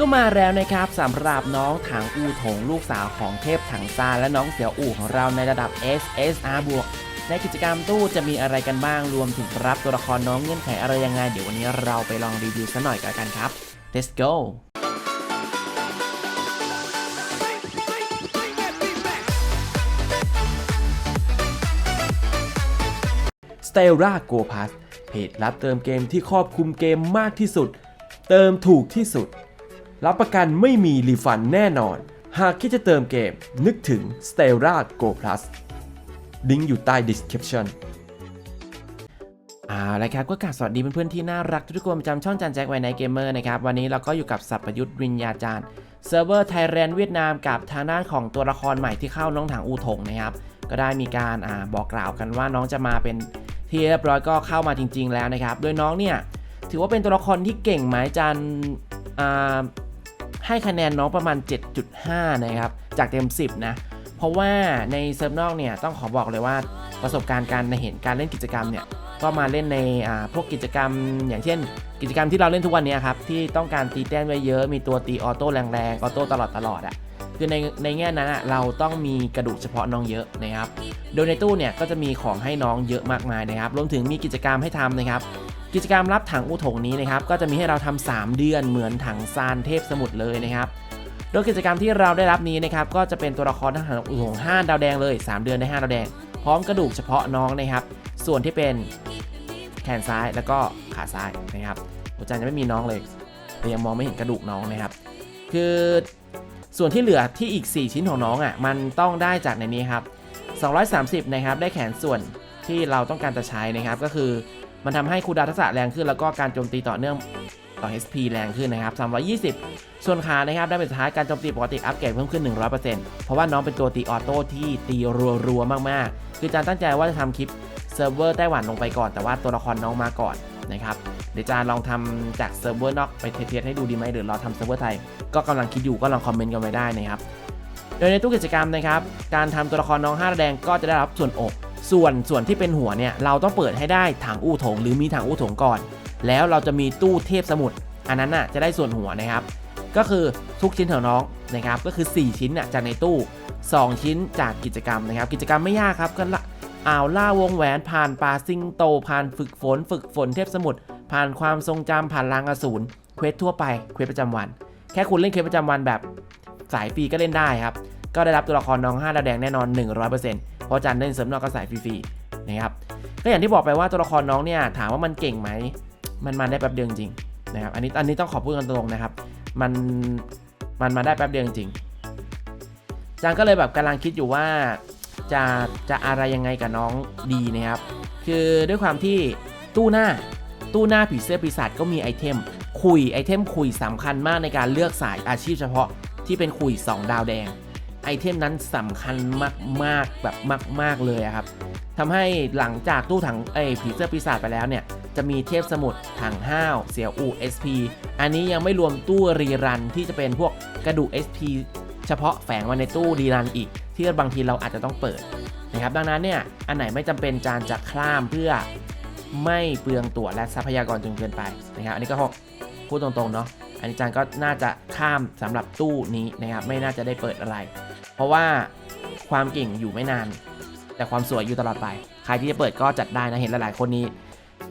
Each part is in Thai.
ก็มาแล้วนะครับสำหรับน้องถังอูถงลูกสาวของเทพถังซานและน้องเสี่ยวอู่ของเราในระดับ SSR บวกในกิจกรรมตู้จะมีอะไรกันบ้างรวมถึงรับตัวละครน้องเงื่อนไขอะไรยังไง เดี๋ยววันนี้เราไปลองรีวิวสักหน่อยกันกันครับ let's go สเตลราโกพัสเพจรับเติมเกมที่ครอบคลุมเกมมากที่สุด เติมถูกที่สุด รับประกันไม่มีรีฟันแน่นอน หากคิดจะเติมเกมนึกถึง s t e l l a Go Plus ลิงก์อยู่ใต้ description เอาละครับก็กราบสวัสดีเพื่อนๆที่น่ารักทุกคนประจำช่องจันแจ็คไวไนเกมเมอร์นะครับวันนี้เราก็อยู่กับสัพยุทธ์วิญญาจารย์เซิร์ฟเวอร์ไทยแลนด์เวียดนามกับทางด้านของตัวละครใหม่ที่เข้าน้องถังอูถงนะครับก็ได้มีการอาบอกกล่าวกันว่าน้องจะมาเป็นที่เรียบร้อยก็เข้ามาจริง ๆ แล้วนะครับโดยน้องเนี่ยถือว่าเป็นตัวละครที่เก่งไหมจันอ่า ให้คะแนนน้องประมาณ 7.5 นะครับ จากเต็ม 10 นะ เพราะว่าในเซิร์ฟนอกเนี่ยต้องขอบอกเลยว่าประสบการณ์การเห็นการเล่นกิจกรรมเนี่ยก็มาเล่นในพวกกิจกรรม อย่างเช่น กิจกรรมที่เราเล่นทุกวันนี้ครับที่ต้องการตีแต้มไว้เยอะมีตัวตีออโต้แรงๆออโต้ตลอดตลอดๆอะคือในในแง่นั้นอะเราต้องมีกระดูกเฉพาะน้องเยอะนะครับ โดยในตู้เนี่ยก็จะมีของให้น้องเยอะมากมายนะครับ รวมถึงมีกิจกรรมให้ทำนะครับ กิจกรรมรับถังอุถงนี้นะครับก็จะมีให้เราทำ3เดือนเหมือนถังซานเทพสมุทรเลยนะครับโดยกิจกรรมที่เราได้รับนี้นะครับก็จะเป็นตัวละครทหารอุถง5ดาวแดงเลย 3 เดือนได้5ดาวแดง พร้อมกระดูกเฉพาะน้องนะครับ ส่วนที่เป็นแขนซ้ายแล้วก็ขาซ้ายนะครับหัวใจจะไม่มีน้องเลยแต่ยังมองไม่เห็นกระดูกน้องนะครับ คือส่วนที่เหลือที่อีก 4 ชิ้นของน้องอะมันต้องได้จากในนี้ครับ230นะครับได้แขนส่วนที่เราต้องการจะใช้นะครับก็คือ มันทำให้คูดาทักษะแรงขึ้นแล้วก็การโจมตีต่อเนื่องต่อ HP แรงขึ้นนะครับ 320 ส่วนขานะครับได้เป็นสุดท้ายการโจมตีปกติอัปเกรดเพิ่มขึ้น 100%เพราะว่าน้องเป็นตัวตีออโต้ที่ตีรัวๆ มากๆ คือจานตั้งใจว่าจะทำคลิปเซิร์ฟเวอร์ไต้หวันลงไปก่อน แต่ว่าตัวละครน้องมาก่อนนะครับเดี๋ยวจานลองทำจากเซิร์ฟเวอร์นอกไปเทสให้ดูดีไหมหรือรอทำเซิร์ฟเวอร์ไทย ก็กำลังคิดอยู่ก็ลองคอมเมนต์กันไว้ได้นะครับ โดยในตู้กิจกรรมนะครับ การทำตัวละครน้องห้าแดงก็จะได้รับส่วนอก ส่วนส่วนที่เป็นหัวเนี่ยเราต้องเปิดให้ได้ถังอู้ถงหรือมีถังอู้ถงก่อน แล้วเราจะมีตู้เทพสมุทรอันนั้นน่ะจะได้ส่วนหัวนะครับ ก็คือทุกชิ้นของน้องนะครับก็คือ 4 ชิ้นน่ะจากในตู้ 2 ชิ้นจากกิจกรรมนะครับ กิจกรรมไม่ยากครับก็ละอ่าวล่าวงแหวนผ่านป่าซิงโต ผ่านฝึกฝน ฝึกฝนเทพสมุทรผ่านความทรงจำผ่านลางอสูรเควสทั่วไปเควสประจำวัน แค่คุณเล่นเควสประจำวันแบบสายฟรีก็เล่นได้ครับ ก็ได้รับตัวละครน้อง5ดาวแดงแน่นอน 100% เพราะจันเล่นเสริมนอกก็สายฟรีๆนะครับก็อย่างที่บอกไปว่าตัวละครน้องเนี่ยถามว่ามันเก่งไหมมันมาได้แป๊บเดียวจริงนะครับอันนี้อันนี้ต้องขอพูดกันตรงๆนะครับ มันมันมาได้แป๊บเดียวจริงจันก็เลยแบบกำลังคิดอยู่ว่าจะจะอะไรยังไงกับน้องดีนะครับ คือด้วยความที่ตู้หน้าตู้หน้าผีเสื้อปีศาจก็มีไอเทมคุยไอเทมคุยสำคัญมากในการเลือกสายอาชีพเฉพาะที่เป็นคุย 2 ดาวแดง ไอเทมนั้นสำคัญมากๆแบบมาก ๆเลยครับทำให้หลังจากตู้ถังไอผีเสื้อปีศาจไปแล้วเนี่ยจะมีเทพสมุทรถังห้าวเสียวอู SP อันนี้ยังไม่รวมตู้รีรันที่จะเป็นพวกกระดูก SP เฉพาะแฝงไว้ในตู้รีรันอีก ที่บางทีเราอาจจะต้องเปิดนะครับดังนั้นเนี่ยอันไหนไม่จำเป็นจานจะข้ามเพื่อไม่เปลืองตัวและทรัพยากรจนเกินไปนะครับอันนี้ก็พูดตรงๆเนาะอันนี้จานก็น่าจะข้ามสำหรับตู้นี้นะครับไม่น่าจะได้เปิดอะไร เพราะว่าความเก่งอยู่ไม่นาน แต่ความสวยอยู่ตลอดไป ใครที่จะเปิดก็จัดได้นะเห็นหลายๆคนนี้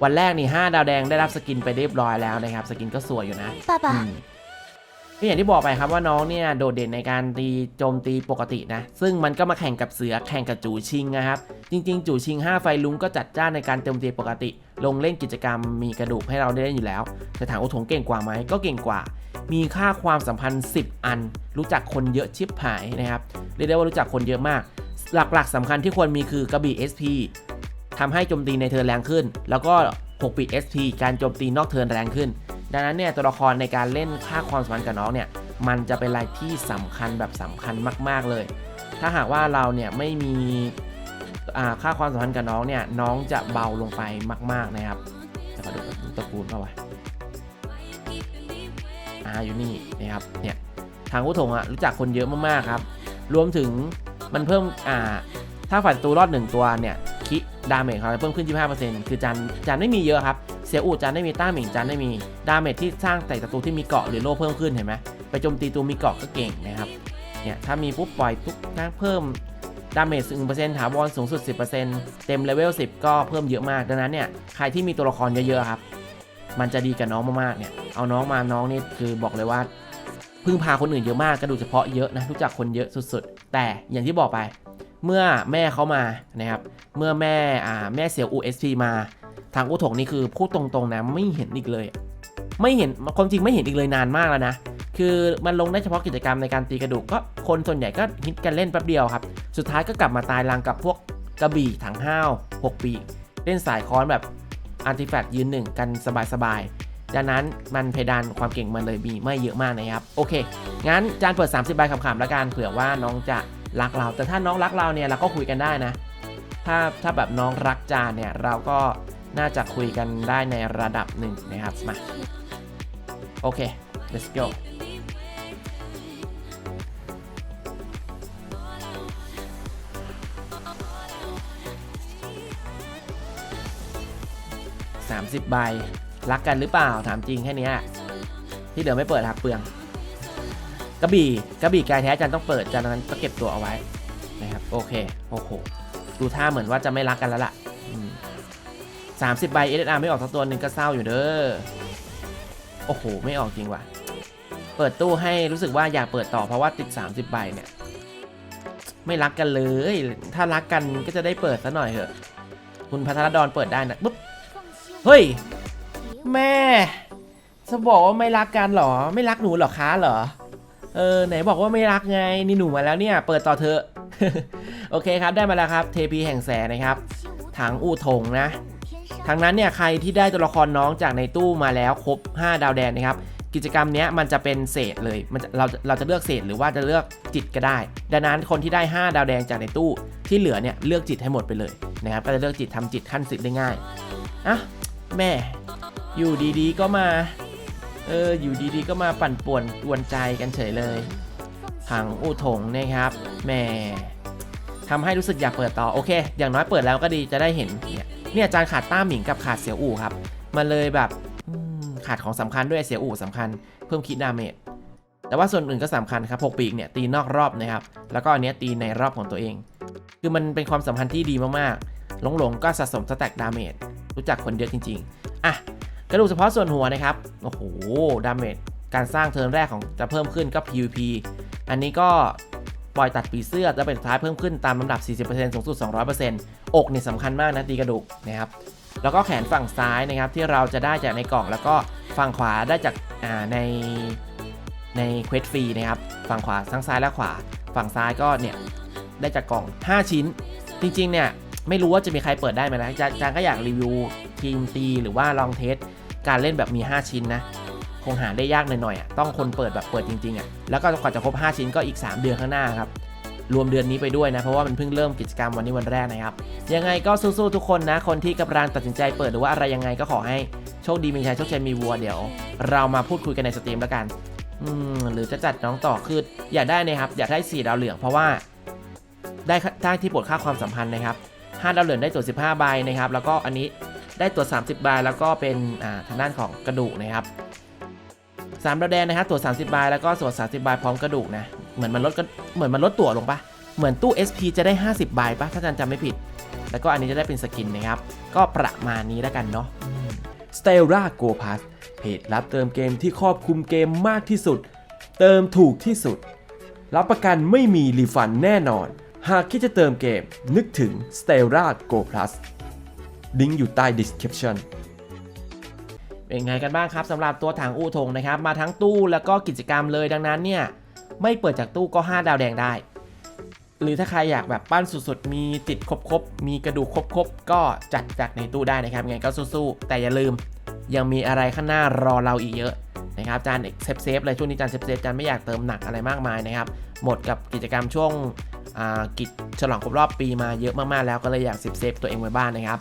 วันแรกนี่5ดาวแดงได้รับสกินไปเรียบร้อยแล้วนะครับ สกินก็สวยอยู่นะ爸爸อืม ก็อย่างที่บอกไปครับว่าน้องเนี่ยโดดเด่นในการตีโจมตีปกตินะ ซึ่งมันก็มาแข่งกับเสือแข่งกับจูชิงนะครับ จริง ๆ จูชิง 5 ไฟลุงก็จัดจ้านในการโจมตีปกติ ลงเล่นกิจกรรมมีกระดูกให้เราได้เล่นอยู่แล้ว แต่ถามอุทงเก่งกว่าไหมก็เก่งกว่า มีค่าความสัมพันธ์ 10 อัน รู้จักคนเยอะชิบหายนะครับเรียกได้ว่ารู้จักคนเยอะมาก หลักๆสำคัญที่ควรมีคือกระบี่ SP ทำให้โจมตีในเทิร์นแรงขึ้น แล้วก็6ปี SP การโจมตีนอกเทิร์นแรงขึ้น ดังนั้นเนี่ยตัวละครในการเล่นค่าความสัมพันธ์กับน้องเนี่ยมันจะเป็นอะไรที่สำคัญแบบสำคัญมาก ๆเลย ถ้าหากว่าเราเนี่ยไม่มีค่าความสัมพันธ์กับน้องเนี่ยน้องจะเบาลงไปมาก ๆนะครับจะขอดูดูตระกูลเข้าไปอ่าอยู่นี่นะครับเนี่ยทางผู้ถงอะรู้จักคนเยอะมากๆครับ รวมถึงมันเพิ่มอ่าถ้าฝ่ายศัตรูรอด1ตัวเนี่ย ดาเมจเขาเพิ่มขึ้น 25%คือจันจันไม่มีเยอะครับเสียอูจันไม่มีต้าหมิงจันไม่มี ดาเมจที่สร้างแต่ศัตรูที่มีเกาะหรือโล่เพิ่มขึ้นเห็นไหมไปโจมตีตัวมีเกาะก็เก่งนะครับเนี่ยถ้ามีปุ๊บปล่อยทุกครั้งเพิ่มดาเมจหนึ่งเปอร์เซ็นต์ถาวรสูงสุด 10%เต็มเลเวล10 ก็เพิ่มเยอะมาก ดังนั้นเนี่ยใครที่มีตัวละครเยอะๆครับ มันจะดีกับน้องมากๆเนี่ยเอาน้องมาน้องนี่คือบอกเลยว่าพึ่งพาคนอื่นเยอะมากกระดูกเฉพาะเยอะนะรู้จักคนเยอะสุดๆ แต่อย่างที่บอกไป เมื่อแม่เขามานะครับ เมื่อแม่อ่าแม่เสียว USP มา ทางอุถงนี่คือพูดตรงๆนะไม่เห็นอีกเลย ไม่เห็นความจริงไม่เห็นอีกเลยนานมากแล้วนะ คือมันลงได้เฉพาะกิจกรรมในการตีกระดูกก็คนส่วนใหญ่ก็ฮิตกันเล่นแป๊บเดียวครับ สุดท้ายก็กลับมาตายรังกับพวกกระบี่ถังห้าว6 ปี เล่นสายค้อนแบบอาร์ติแฟกต์ยืนหนึ่งกันสบายๆดังนั้นมันเพดานความเก่งมันเลยมีไม่เยอะมากนะครับ โอเค งั้นจานเปิด 30 ใบขำๆแล้วกันเผื่อว่าน้องจะ รักเรา แต่ถ้าน้องรักเราเนี่ยเราก็คุยกันได้นะ ถ้าถ้าแบบน้องรักจานเนี่ยเราก็น่าจะคุยกันได้ในระดับหนึ่งนะครับมา โอเค let's go 30 ใบ รักกันหรือเปล่าถามจริงแค่นี้ที่เหลือไม่เปิดครับเปลือง กระบี่กระบี่กายแท้จันต้องเปิดจันนั้นก็เก็บตัวเอาไว้นะครับโอเคโอ้โหดูท่าเหมือนว่าจะไม่รักกันแล้วล่ะสามสิบใบเอสอาร์ไม่ออกสักตัวหนึ่งก็เศร้าอยู่เด้อโอ้โห ไม่ออกจริงว่ะเปิดตู้ให้รู้สึกว่าอยากเปิดต่อเพราะว่าติด 30 ใบเนี่ย ไม่รักกันเลย ถ้ารักกันก็จะได้เปิดซะหน่อยเถอะ คุณพัทรดรเปิดได้นะปุ๊บเฮ้ย แม่ จะบอกว่าไม่รักกันเหรอ ไม่รักหนูเหรอคะเหรอ เออไหนบอกว่าไม่รักไงนี่หนูมาแล้วเนี่ย เปิดต่อเถอะ โอเคครับได้มาแล้วครับ เทพีแห่งแสนนะครับ ถังอู่ถงนะทั้งนั้นเนี่ยใครที่ได้ตัวละครน้องจากในตู้มาแล้วครบ 5 ดาวแดงนะครับ กิจกรรมเนี้ยมันจะเป็นเศษเลยมันเราเราจะเลือกเศษหรือว่าจะเลือกจิตก็ได้ ดังนั้นคนที่ได้ 5 ดาวแดงจากในตู้ที่เหลือเนี่ยเลือกจิตให้หมดไปเลยนะครับก็จะเลือกจิตทำจิตขั้นสิบได้ง่ายอะแม่อยู่ดีๆก็มา เอออยู่ดีๆก็มาปั่นป่วนกวนใจกันเฉยเลยถังอู่ถงนะครับแหม่ทำให้รู้สึกอยากเปิดต่อโอเค อย่างน้อยเปิดแล้วก็ดีจะได้เห็นเนี่ยเนี่ยจานขาดต้าหมิงกับขาดเสียวอู่ครับมันเลยแบบขาดของสำคัญด้วยเสียวอู่สำคัญเพิ่มคิดดาเมจแต่ว่าส่วนอื่นก็สำคัญครับพกปีกเนี่ยตีนอกรอบนะครับ แล้วก็อันเนี้ยตีในรอบของตัวเอง คือมันเป็นความสัมพันธ์ที่ดีมากๆหลงหลงๆก็สะสมสแต็กดาเมจรู้จักคนเยอะจริง ๆ อะ กระดูกเฉพาะส่วนหัวนะครับ โอ้โห ดาเมจ การสร้างเทิร์นแรกของจะเพิ่มขึ้นก็ PVP อันนี้ก็ปล่อยตัดปีเสื้อ จะเป็นสุดท้ายเพิ่มขึ้นตามลำดับ 40%สูงสุด 200%อกเนี่ยสำคัญมากนะตีกระดูกนะครับ แล้วก็แขนฝั่งซ้ายนะครับที่เราจะได้จากในกล่อง แล้วก็ฝั่งขวาได้จากาในในเควสฟรีนะครับ ฝั่งขวาทั้งซ้ายและขวา ฝั่งซ้ายก็เนี่ยได้จากกล่อง 5 ชิ้น จริงๆเนี่ยไม่รู้ว่าจะมีใครเปิดได้ไหมนะจาจางก็อยากรีวิวทีมตีหรือว่าลองเทส การเล่นแบบมี 5 ชิ้นนะ คงหาได้ยากหน่อยๆอะต้องคนเปิดแบบเปิดจริงๆอะแล้วก็กว่าจะครบ 5 ชิ้นก็อีก 3 เดือนข้างหน้าครับรวมเดือนนี้ไปด้วยนะ เพราะว่ามันเพิ่งเริ่มกิจกรรมวันนี้วันแรกนะครับ ยังไงก็สู้ๆทุกคนนะ คนที่กำลังตัดสินใจเปิดหรือว่าอะไรยังไงก็ขอให้โชคดีมีชัยโชคชัยมีวัวเดี๋ยว เรามาพูดคุยกันในสตรีมแล้วกันอืมหรือจะจัดน้องต่อคืออยากได้นะครับ อยากได้สีดาวเหลืองเพราะว่า ได้ได้ที่ปลดค่าความสัมพันธ์นะครับ5ดาวเหลืองได้ตัว15ใบนะครับ แล้วก็อันนี้ ได้ตัว 30ใบแล้วก็เป็นทางด้านของกระดูกนะครับ3ดาวแดงนะครับตัว 30ใบแล้วก็ส่วน 30ใบพร้อมกระดูกนะ เหมือนมันลดก็เหมือนมันลดตั๋วลงปะเหมือนตู้ SP จะได้ 50ใบปะถ้าจารย์จำไม่ผิด แล้วก็อันนี้จะได้เป็นสกินนะครับ ก็ประมาณนี้แล้วกันเนาะ s t e l l a Go Pass เพจรับเติมเกมที่ครอบคลุมเกมมากที่สุด เติมถูกที่สุด รับประกันไม่มีรีฟันแน่นอน หากคิดจะเติมเกมนึกถึง s t e l l a Go Plus ลิงก์อยู่ใต้ description เป็นไงกันบ้างครับสำหรับตัวถังอู่ทงนะครับ มาทั้งตู้แล้วก็กิจกรรมเลยดังนั้นเนี่ย ไม่เปิดจากตู้ก็ 5 ดาวแดงได้ หรือถ้าใครอยากแบบปั้นสุดๆ มีติดครบๆ มีกระดูกครบๆ ก็จัดจากในตู้ได้นะครับไงก็สู้ๆ แต่อย่าลืมยังมีอะไรข้างหน้ารอเราอีกเยอะนะครับจานเซฟเซฟเลยช่วงนี้จานเซฟเซฟจานไม่อยากเติมหนักอะไรมากมายนะครับ หมดกับกิจกรรมช่วงกิจฉลองครบรอบปีมาเยอะมากๆแล้วก็เลยอยากเซฟเซฟตัวเองไว้บ้างนะครับ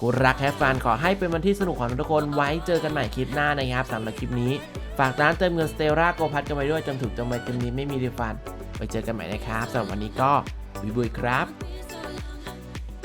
กูรักแฮฟฟันขอให้เป็นวันที่สนุกของทุกคนไว้เจอกันใหม่คลิปหน้านะครับสำหรับคลิปนี้ ฝากร้านเติมเงินสเตล่าโกพัดกันไปด้วยจนถูกจนไปจนนี้ไม่มีรีฟันไว้เจอกันใหม่นะครับสำหรับวันนี้ก็วิบุยครับ